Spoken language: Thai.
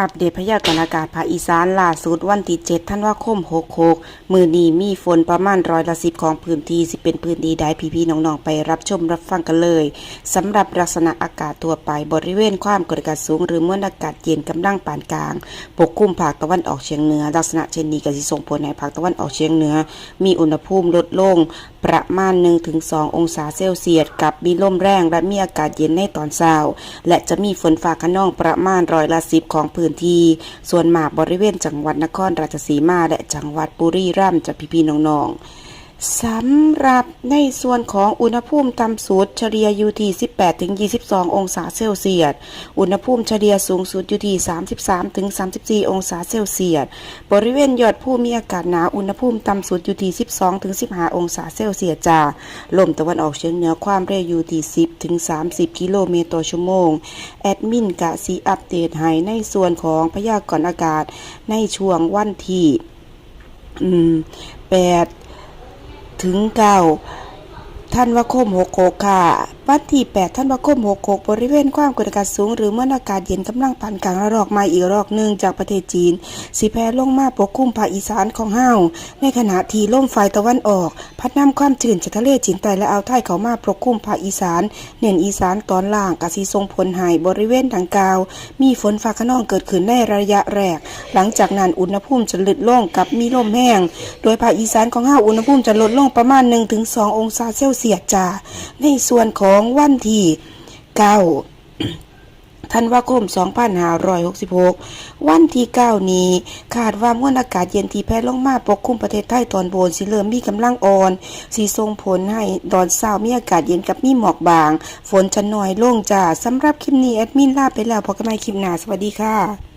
อัปเดตพยากรณ์อากาศภาคอีสานล่าสุดวันที่7ธันวาคม66มือนี้มีฝนประมาณร้อยละสิบของพื้นที่สิเป็นพื้นที่ใดพี่ๆน้องๆไปรับชมรับฟังกันเลยสำหรับลักษณะอากาศทั่วไปบริเวณความกดอากาศสูง หรือมวลอากาศเย็นกำลังปานกลาง ปกคลุมภาคตะวันออกเฉียงเหนือ ลักษณะเช่นนี้ก็สิส่งผลให้ภาคตะวันออกเฉียงเหนือ มีอุณหภูมิลดลง ประมาณ 1-2 องศาเซลเซียสกับมีลมแรงและมีอากาศเย็นในตอนเช้าและจะมีฝนฟ้าขนองประมาณร้อยละสิบของพื้นที่ ส่วนมากบริเวณจังหวัดนครราชสีมาและจังหวัดบุรีรัมย์จะพี่ๆน้องๆ สำหรับในส่วนของอุณหภูมิต่ำสุดเฉลี่ยอยู่ที่ 18-22 องศาเซลเซียส อุณหภูมิเฉลี่ยสูงสุดอยู่ที่ 33-34 องศาเซลเซียส บริเวณยอดภูมีอากาศหนาวอุณหภูมิต่ำสุดอยู่ที่ 12-15 องศาเซลเซียสจ้า ลมตะวันออกเฉียงเหนือความเร็วอยู่ที่ 10-30 กิโลเมตรต่อชั่วโมง แอดมินกะซีอัปเดตให้ในส่วนของพยากรณ์อากาศในช่วงวันที่อืมแปด ถึงเก้าท่านว่าคมหกหกค่ะวันที่แปดท่านวาคมหกหกบริเวณความกดอากาศสูง หรือมวลอากาศเย็นกำลังผ่านกลางระลอกมาอีกรอกหนึ่งจากประเทศจีนสิแผ่ลงมาปกคลุมภาคอีสานของเฮาในขณะที่ลมฝ่ายตะวันออก พัดนำความชื้นจากทะเลจีนใต้และอ่าวไทยเข้ามาปกคลุมภาคอีสาน เน้นอีสานตอนล่างกสิส่งผลให้บริเวณดังกล่าว มีฝนฟ้าขนองเกิดขึ้นในระยะแรก หลังจากนั้นอุณหภูมิจะลดลงกับมีลมแห้ง โดยภาคอีสานของเฮาอุณหภูมิจะลดลงประมาณ 1-2 องศาเซลเซียสจ้าในส่วนของวันที่9ธันวาคม 2566 วันที่ 9 นี้คาดว่ามวลอากาศเย็นที่แผ่ลงมาปกคลุมประเทศไทยตอนบนสิเริ่มมีกำลังอ่อน สีส่งผลให้ตอนเช้ามีอากาศเย็นกับมีหมอกบาง ฝนจะน้อยลงจ้าสำหรับคลิปนี้แอดมินลาไปแล้วพบกันใหม่คลิปหน้า สวัสดีค่ะ